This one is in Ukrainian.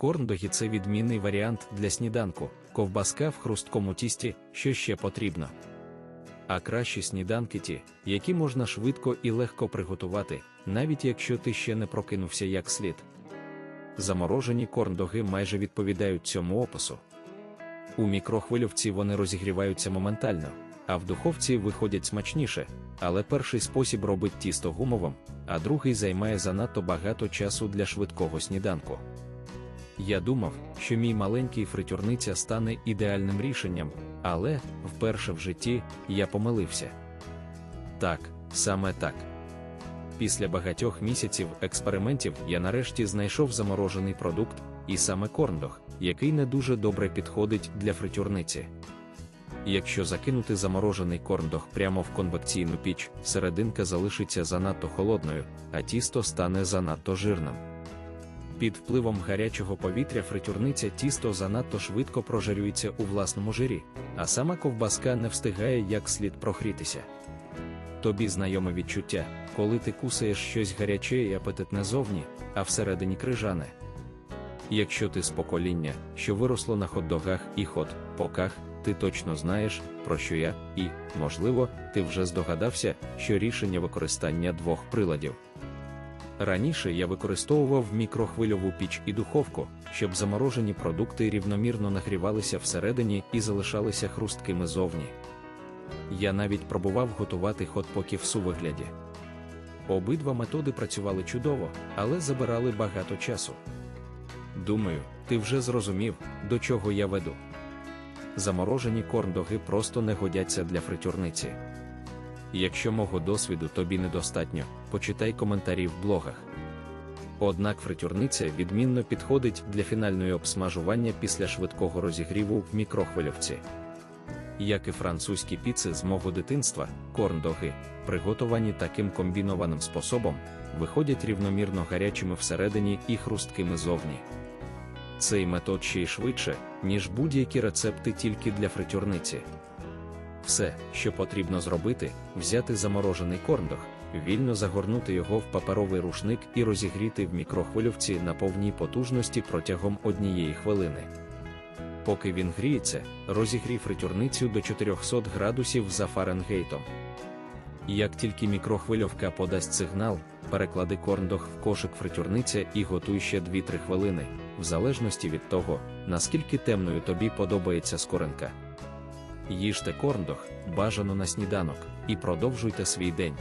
Корндоги це відмінний варіант для сніданку, ковбаска в хрусткому тісті, що ще потрібно. А кращі сніданки ті, які можна швидко і легко приготувати, навіть якщо ти ще не прокинувся як слід. Заморожені корндоги майже відповідають цьому опису. У мікрохвильовці вони розігріваються моментально, а в духовці виходять смачніше, але перший спосіб робить тісто гумовим, а другий займає занадто багато часу для швидкого сніданку. Я думав, що мій маленький фритюрниця стане ідеальним рішенням, але вперше в житті я помилився. Так, саме так. Після багатьох місяців експериментів я нарешті знайшов заморожений продукт, і саме корндог, який не дуже добре підходить для фритюрниці. Якщо закинути заморожений корндог прямо в конвекційну піч, серединка залишиться занадто холодною, а тісто стане занадто жирним. Під впливом гарячого повітря фритюрниця тісто занадто швидко прожарюється у власному жирі, а сама ковбаска не встигає як слід прохрітися. Тобі знайоме відчуття, коли ти кусаєш щось гаряче і апетитне зовні, а всередині крижане. Якщо ти з покоління, що виросло на хот-догах і хот-поках, ти точно знаєш, про що я, і, можливо, ти вже здогадався, що рішення використання двох приладів. Раніше я використовував мікрохвильову піч і духовку, щоб заморожені продукти рівномірно нагрівалися всередині і залишалися хрусткими зовні. Я навіть пробував готувати хот-поки в сувигляді. Обидва методи працювали чудово, але забирали багато часу. Думаю, ти вже зрозумів, до чого я веду. Заморожені корндоги просто не годяться для фритюрниці. Якщо мого досвіду тобі недостатньо, почитай коментарі в блогах. Однак фритюрниця відмінно підходить для фінальної обсмажування після швидкого розігріву в мікрохвильовці. Як і французькі піци з мого дитинства, корндоги, приготовані таким комбінованим способом, виходять рівномірно гарячими всередині і хрусткими зовні. Цей метод ще й швидше, ніж будь-які рецепти тільки для фритюрниці. Все, що потрібно зробити, взяти заморожений корндох, вільно загорнути його в паперовий рушник і розігріти в мікрохвильовці на повній потужності протягом однієї хвилини. Поки він гріється, розігрій фритюрницю до 400 градусів за Фаренгейтом. Як тільки мікрохвильовка подасть сигнал, переклади корндох в кошик фритюрниця і готуй ще 2-3 хвилини, в залежності від того, наскільки темною тобі подобається скоринка. Їжте корндох, бажано на сніданок, і продовжуйте свій день.